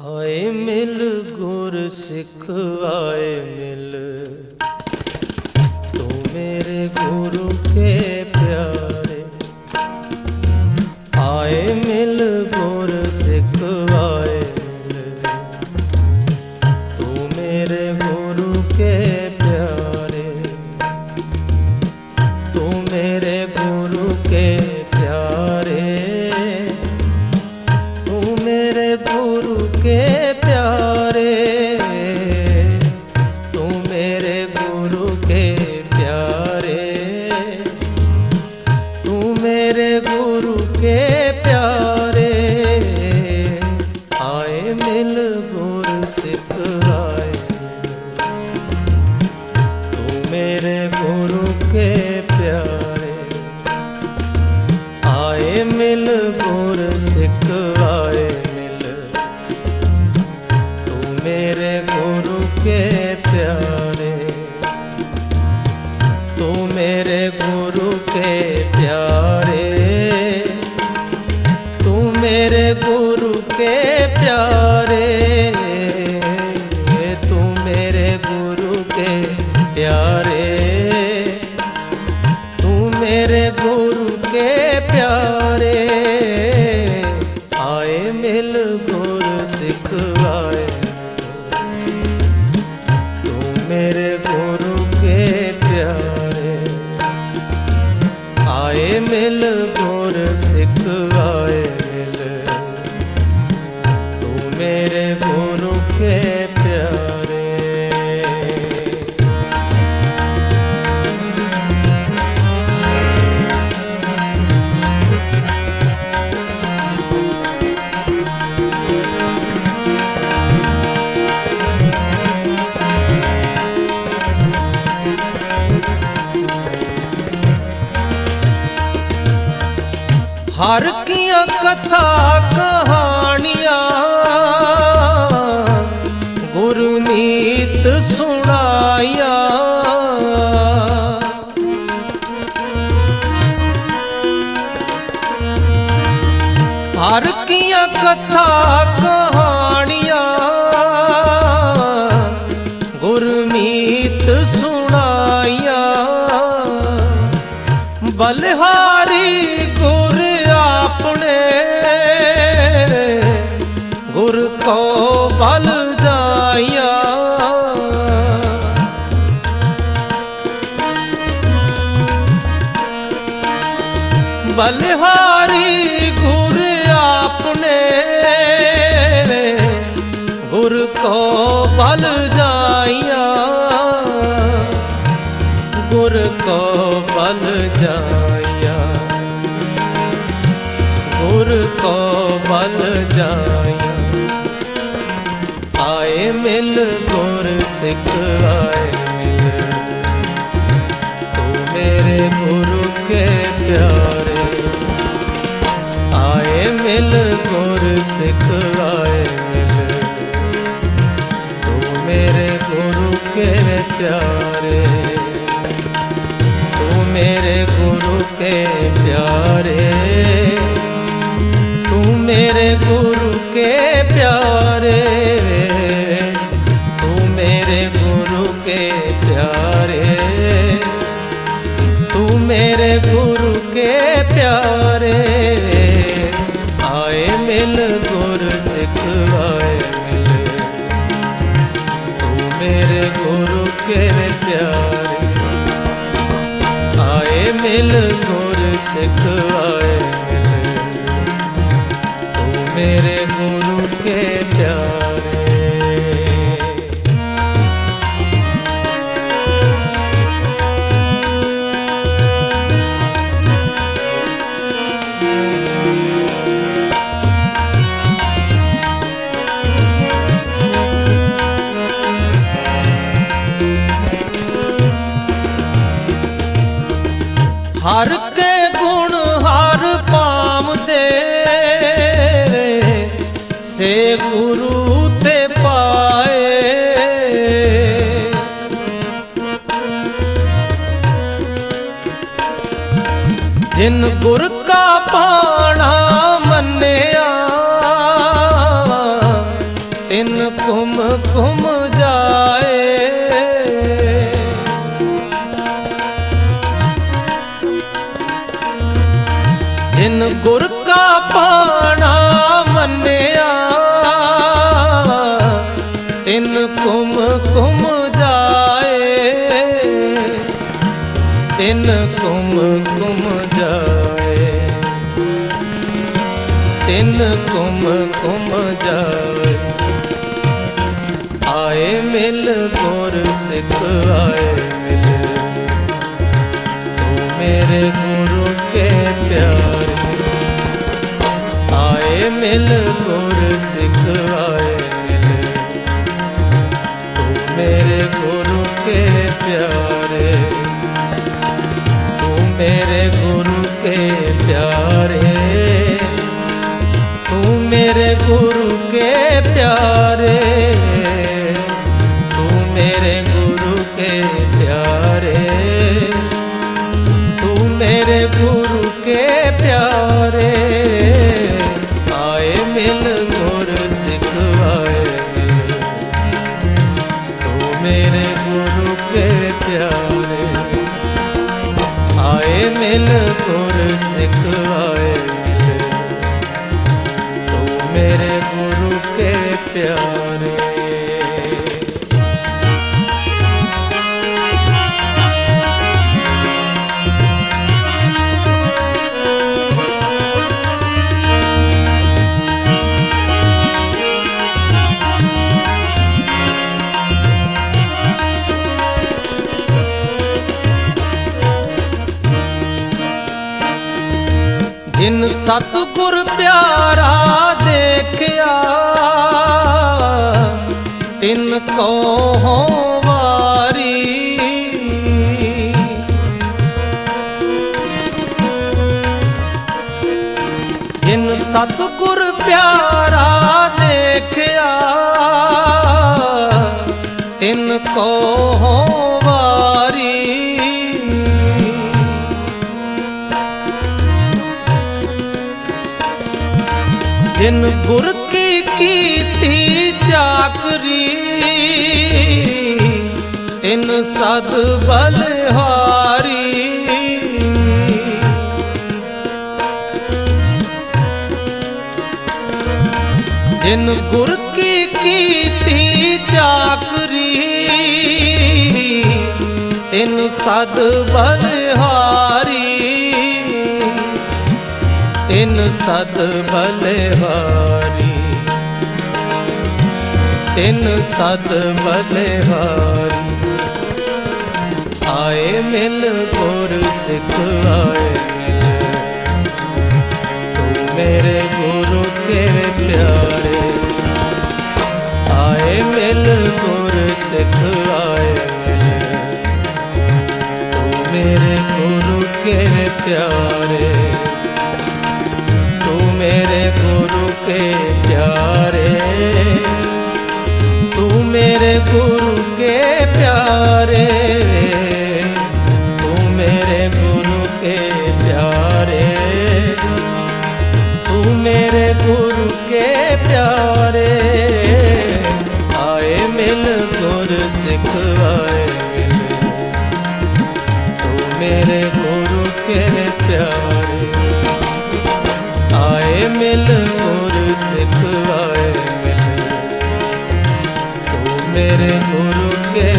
ਆਏ ਮਿਲ, ਗੁਰ ਸਿੱਖ ਆਏ ਮਿਲ। ਤੂੰ ਮੇਰੇ ਗੁਰੂ ਕੇ ਪਿਆਰੇ। ਆਏ ਮਿਲ, ਗੁਰ ਸਿੱਖ ਆਏ ਮਿਲ। ਤੂੰ ਮੇਰੇ ਗੁਰੂ ਕੇ ਗੁਰੂ ਕੇ ਪਿਆਰੇ। ਆਏ ਮਿਲ ਗੁਰ ਸਿੱਖ, ਆਏ ਮਿਲ। ਤੂੰ ਮੇਰੇ ਗੁਰੂ ਕੇ ਪਿਆਰੇ। ਤੂੰ ਮੇਰੇ ਗੁਰੂ ਕੇ ਪਿਆਰੇ। ਤੂੰ ਮੇਰੇ ਗੁਰੂ ਕੇ ਪਿਆਰੇ। ਸਿੱਖ ਆਏ ਤੂੰ ਮੇਰੇ ਗੁਰੂ ਕੇ ਪਿਆਰੇ। ਆਏ ਮਿਲ ਗੁਰ ਸਿੱਖ ਆਏ ਮਿਲ। ਤੂੰ ਮੇਰੇ ਗੁਰੂ ਕੇ ਹਰ ਕੀਆਂ ਕਥਾ ਕਹਾਣੀਆਂ ਗੁਰਮੀਤ ਸੁਣਾਇਆ ਹਰ ਕੀਆਂ ਕਥਾ ਕਹਾਣੀਆਂ ਗੁਰਮੀਤ ਸੁਣਾਇਆ ਬਲਿਹਾਰੀ ਗੁਰ ਆਪਣੇ ਗੁਰ ਕੋ ਬਲ ਮਿਲ ਗੁਰ ਸਿੱਖ ਆਏ ਮਿਲ। ਤੂੰ ਮੇਰੇ ਗੁਰੂ ਕੇ ਪਿਆਰੇ। ਆਏ ਮਿਲ ਗੁਰ ਸਿੱਖ ਆਏ ਮਿਲ। ਤੂੰ ਮੇਰੇ ਗੁਰੂ ਕੇ ਪਿਆਰੇ। ਤੂੰ ਮੇਰੇ ਗੁਰੂ ਕੇ ਪਿਆਰੇ। ਤੂੰ ਮੇਰੇ ਗੁਰੂ ਕੇ ਪਿਆਰੇ। ਗੁਰੂ ਕੇ ਪਿਆਰੇ ਆਏ ਮਿਲ, ਗੁਰ ਸਿੱਖ ਆਏ ਮਿਲ। ਤੂੰ ਮੇਰੇ ਗੁਰੂ ਕੇ ਪਿਆਰੇ ਆਏ ਮਿਲ, ਗੁਰ ਸਿੱਖ ਆਏ ਮਿਲ। ਤੂੰ ਮੇਰੇ ਹਰ ਕੇ ਗੁਣ ਹਰ ਪਾਵਦੇ ਸੇ ਗੁਰੂ ਤੇ ਪਾਏ। ਜਿਨ ਗੁਰ ਕਾ ਪਾਣਾ ਮੰਨਿਆ ਘੁਮ ਜਾਏ। ਜਿਨ ਗੁਰ ਕਾ ਪਾਣਾ ਮੰਨਿਆ, ਤਿਨ ਕੁਮ ਕੁਮ ਜਾਏ। ਤਿਨ ਕੁਮ ਕੁਮ ਜਾਏ। ਤਿਨ ਕੁਮ ਕੁਮ ਜਾਏ। ਆਏ ਮਿਲ ਗੁਰ ਸਿੱਖ, ਆਏ ਮਿਲ। ਤੂੰ ਮੇਰੇ ਗੁਰੂ ਕੇ ਪਿਆਰੇ। ਆਏ ਮਿਲ ਗੁਰ ਸਿੱਖ ਆਏ ਮਿਲ। ਤੂੰ ਮੇਰੇ ਗੁਰੂ ਕੇ ਪਿਆਰੇ। ਤੂੰ ਮੇਰੇ ਗੁਰੂ ਕੇ ਪਿਆਰੇ। ਤੂੰ ਮੇਰੇ ਗੁਰੂ ਕੇ ਪਿਆਰੇ। ਆਏ ਗੁਰ ਸਿਖਾਏ ਤੂੰ ਮੇਰੇ ਗੁਰੂ ਕੇ ਪਿਆਰੇ। ਆਏ ਮਿਲ ਗੁਰ ਸਿਖਾਏ ਤੂੰ ਮੇਰੇ ਗੁਰੂ ਕੇ ਪਿਆਰੇ। ਜਿਨ ਸਤਿਗੁਰ ਪਿਆਰਾ ਦੇਖਿਆ, ਤਿਨ ਕੋ ਹੋ ਵਾਰੀ। ਜਿਨ ਸਤਿਗੁਰ ਪਿਆਰਾ ਦੇਖਿਆ, ਤਿਨ ਕੋ ਹੋ ਵਾਰੀ। ਜਿਨ ਗੁਰ ਕੀ ਕੀਤੀ ਚਾਕਰੀ, ਤਿਨ ਸਦ ਬਲਹਾਰੀ ਜਿਨ ਗੁਰ ਕੀ ਕੀਤੀ ਚਾਕਰੀ, ਤਿਨ ਸਦ ਬਲਹਾਰੀ ਤਿੰਨ ਸਦ ਬਲਹਾਰੀ ਤਿੰਨ ਸਦ ਬਲਹਾਰੀ ਆਏ ਮਿਲ ਗੁਰ ਸਿੱਖ ਆਏ ਤੂੰ ਮੇਰੇ ਗੁਰੂ ਕੇ ਪਿਆਰੇ। ਆਏ ਮਿਲ ਗੁਰ ਸਿੱਖ ਆਏ ਤੂੰ ਮੇਰੇ ਗੁਰੂ ਕੇ ਪਿਆਰੇ। ਗੁਰੂ ਕੇ ਪਿਆਰੇ ਤੂੰ ਮੇਰੇ ਗੁਰੂ ਕੇ ਪਿਆਰੇ ਤੂੰ ਮੇਰੇ ਗੁਰੂ ਕੇ ਪਿਆਰੇ ਤੂੰ ਮੇਰੇ ਗੁਰੂ ਕੇ ਪਿਆਰੇ ਆਏ ਮਿਲ ਗੁਰ ਸਿੱਖ ਆਏ ਮਿਲ ਤੂੰ ਮੇਰੇ ਗੁਰੂ ਕੇ ਪਿਆਰੇ ਸਿੱਖ ਤੂੰ ਮੇਰੇ ਗੁਰੂ ਕੇ